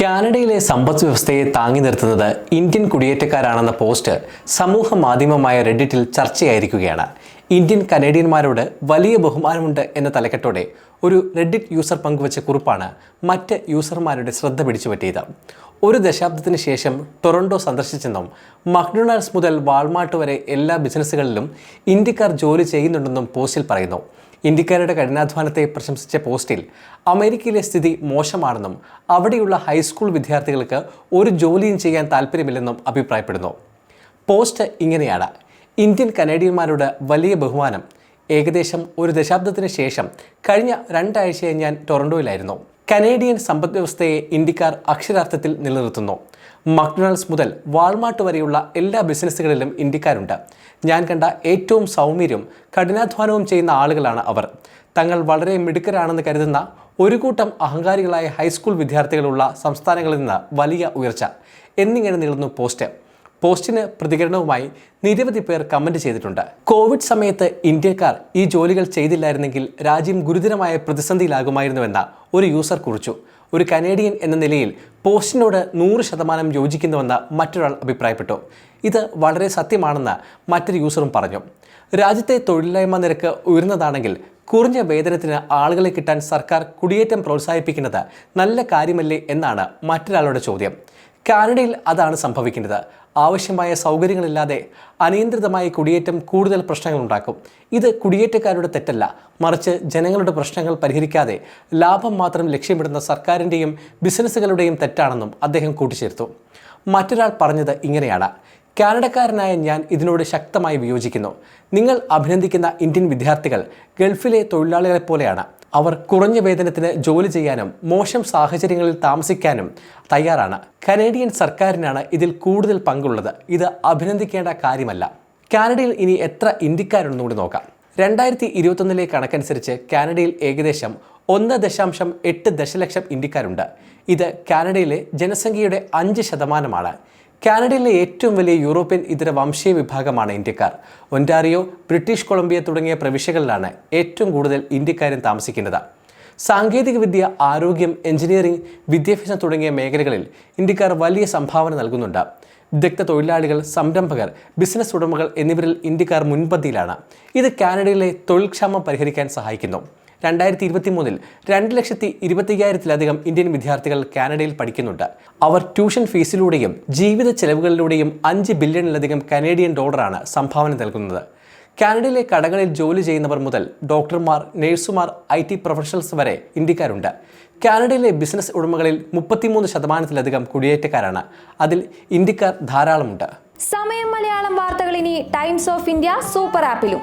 കാനഡയിലെ സമ്പദ് വ്യവസ്ഥയെ താങ്ങി നിർത്തുന്നത് ഇന്ത്യൻ കുടിയേറ്റക്കാരാണെന്ന പോസ്റ്റ് സമൂഹ മാധ്യമമായ റെഡിറ്റിൽ ചർച്ചയായിരിക്കുകയാണ്. ഇന്ത്യൻ കനേഡിയന്മാരോട് വലിയ ബഹുമാനമുണ്ട് എന്ന തലക്കെട്ടോടെ ഒരു റെഡിറ്റ് യൂസർ പങ്കുവച്ച കുറിപ്പാണ് മറ്റ് യൂസർമാരുടെ ശ്രദ്ധ പിടിച്ചുപറ്റിയത്. ഒരു ദശാബ്ദത്തിന് ശേഷം ടൊറൻഡോ സന്ദർശിച്ചെന്നും മക്ഡൊണാൾഡ്സ് മുതൽ വാൾമാർട്ട് വരെ എല്ലാ ബിസിനസ്സുകളിലും ഇന്ത്യക്കാർ ജോലി ചെയ്യുന്നുണ്ടെന്നും പോസ്റ്റിൽ പറയുന്നു. ഇന്ത്യക്കാരുടെ കഠിനാധ്വാനത്തെ പ്രശംസിച്ച പോസ്റ്റിൽ അമേരിക്കയിലെ സ്ഥിതി മോശമാണെന്നും അവിടെയുള്ള ഹൈസ്കൂൾ വിദ്യാർത്ഥികൾക്ക് ഒരു ജോലിയും ചെയ്യാൻ താല്പര്യമില്ലെന്നും അഭിപ്രായപ്പെടുന്നു. പോസ്റ്റ് ഇങ്ങനെയാണ്. ഇന്ത്യൻ കനേഡിയന്മാരുടെ വലിയ ബഹുമാനം. ഏകദേശം ഒരു ദശാബ്ദത്തിന് ശേഷം കഴിഞ്ഞ രണ്ടാഴ്ചയായി ഞാൻ ടൊറൻഡോയിലായിരുന്നു കനേഡിയൻ സമ്പദ്വ്യവസ്ഥയെ ഇന്ത്യക്കാർ അക്ഷരാർത്ഥത്തിൽ നിലനിർത്തുന്നു. മക്ഡൊണാൾഡ്സ് മുതൽ വാൾമാർട്ട് വരെയുള്ള എല്ലാ ബിസിനസ്സുകളിലും ഇന്ത്യക്കാരുണ്ട്. ഞാൻ കണ്ട ഏറ്റവും സൗമ്യരും കഠിനാധ്വാനവും ചെയ്യുന്ന ആളുകളാണ് അവർ. തങ്ങൾ വളരെ മിടുക്കരാണെന്ന് കരുതുന്ന ഒരു കൂട്ടം അഹങ്കാരികളായ ഹൈസ്കൂൾ വിദ്യാർത്ഥികളുള്ള സംസ്ഥാനങ്ങളിൽ നിന്ന് വലിയ ഉയർച്ച. എന്നിങ്ങനെ നീളുന്നു പോസ്റ്റ്. പോസ്റ്റിന് പ്രതികരണവുമായി നിരവധി പേർ കമന്റ് ചെയ്തിട്ടുണ്ട്. കോവിഡ് സമയത്ത് ഇന്ത്യക്കാർ ഈ ജോലികൾ ചെയ്തില്ലായിരുന്നെങ്കിൽ രാജ്യം ഗുരുതരമായ പ്രതിസന്ധിയിലാകുമായിരുന്നുവെന്ന ഒരു യൂസർ കുറിച്ചു. ഒരു കനേഡിയൻ എന്ന നിലയിൽ പോസ്റ്റിനോട് നൂറ് ശതമാനം യോജിക്കുന്നുവെന്ന് മറ്റൊരാൾ അഭിപ്രായപ്പെട്ടു. ഇത് വളരെ സത്യമാണെന്ന് മറ്റൊരു യൂസറും പറഞ്ഞു. രാജ്യത്തെ തൊഴിലില്ലായ്മ നിരക്ക് ഉയർന്നതാണെങ്കിൽ കുറഞ്ഞ വേതനത്തിന് ആളുകളെ കിട്ടാൻ സർക്കാർ കുടിയേറ്റം പ്രോത്സാഹിപ്പിക്കുന്നത് നല്ല കാര്യമല്ലേ എന്നാണ് മറ്റൊരാളുടെ ചോദ്യം. കാനഡയിൽ അതാണ് സംഭവിക്കുന്നത്. ആവശ്യമായ സൗകര്യങ്ങളില്ലാതെ അനിയന്ത്രിതമായ കുടിയേറ്റം കൂടുതൽ പ്രശ്നങ്ങൾ ഉണ്ടാക്കും. ഇത് കുടിയേറ്റക്കാരുടെ തെറ്റല്ല. മറിച്ച് ജനങ്ങളുടെ പ്രശ്നങ്ങൾ പരിഹരിക്കാതെ ലാഭം മാത്രം ലക്ഷ്യമിടുന്ന സർക്കാരിന്റെയും ബിസിനസ്സുകളുടെയും തെറ്റാണെന്നും അദ്ദേഹം കൂട്ടിച്ചേർത്തു. മറ്റൊരാൾ പറഞ്ഞത് ഇങ്ങനെയാണ്. കാനഡക്കാരനായ ഞാൻ ഇതിനോട് ശക്തമായി വിയോജിക്കുന്നു. നിങ്ങൾ അഭിനന്ദിക്കുന്ന ഇന്ത്യൻ വിദ്യാർത്ഥികൾ ഗൾഫിലെ തൊഴിലാളികളെ പോലെയാണ്. അവർ കുറഞ്ഞ വേതനത്തിന് ജോലി ചെയ്യാനും മോശം സാഹചര്യങ്ങളിൽ താമസിക്കാനും തയ്യാറാണ്. കനേഡിയൻ സർക്കാരിനാണ് ഇതിൽ കൂടുതൽ പങ്കുള്ളത്. ഇത് അഭിനന്ദിക്കേണ്ട കാര്യമല്ല. കാനഡയിൽ ഇനി എത്ര ഇന്ത്യക്കാരുണ്ടെന്ന് കൂടി നോക്കാം. രണ്ടായിരത്തി ഇരുപത്തൊന്നിലെ കണക്കനുസരിച്ച് കാനഡയിൽ ഏകദേശം ഒന്ന് ദശാംശം എട്ട് ദശലക്ഷം ഇന്ത്യക്കാരുണ്ട്. ഇത് കാനഡയിലെ ജനസംഖ്യയുടെ അഞ്ച് ശതമാനമാണ്. കാനഡയിലെ ഏറ്റവും വലിയ യൂറോപ്യൻ ഇതര വംശീയ വിഭാഗമാണ് ഇന്ത്യക്കാർ. ഒന്റാറിയോ ബ്രിട്ടീഷ് കൊളംബിയ തുടങ്ങിയ പ്രവിശ്യകളിലാണ് ഏറ്റവും കൂടുതൽ ഇന്ത്യക്കാരും താമസിക്കുന്നത്. സാങ്കേതികവിദ്യ ആരോഗ്യം എഞ്ചിനീയറിംഗ് വിദ്യാഭ്യാസം തുടങ്ങിയ മേഖലകളിൽ ഇന്ത്യക്കാർ വലിയ സംഭാവന നൽകുന്നുണ്ട്. വിദഗ്ധ തൊഴിലാളികൾ സംരംഭകർ ബിസിനസ് ഉടമകൾ എന്നിവരിൽ ഇന്ത്യക്കാർ മുൻപന്തിയിലാണ്. ഇത് കാനഡയിലെ തൊഴിൽക്ഷാമം പരിഹരിക്കാൻ സഹായിക്കുന്നു. രണ്ടായിരത്തി ഇരുപത്തി മൂന്നിൽ രണ്ട് ലക്ഷത്തി ഇരുപത്തയ്യായിരത്തിലധികം ഇന്ത്യൻ വിദ്യാർത്ഥികൾ കാനഡയിൽ പഠിക്കുന്നുണ്ട്. അവർ ട്യൂഷൻ ഫീസിലൂടെയും ജീവിത ചെലവുകളിലൂടെയും അഞ്ച് ബില്യണിലധികം കനേഡിയൻ ഡോളറാണ് സംഭാവന നൽകുന്നത്. കാനഡയിലെ കടകളിൽ ജോലി ചെയ്യുന്നവർ മുതൽ ഡോക്ടർമാർ നഴ്സുമാർ ഐ ടി പ്രൊഫഷണൽസ് വരെ ഇന്ത്യക്കാരുണ്ട്. കാനഡയിലെ ബിസിനസ് ഉടമകളിൽ മുപ്പത്തിമൂന്ന് ശതമാനത്തിലധികം കുടിയേറ്റക്കാരാണ്. അതിൽ ഇന്ത്യക്കാർ ധാരാളമുണ്ട്. സമയം മലയാളം വാർത്തകൾ ഇനി ടൈംസ് ഓഫ് ഇന്ത്യ സൂപ്പർ ആപ്പിലും.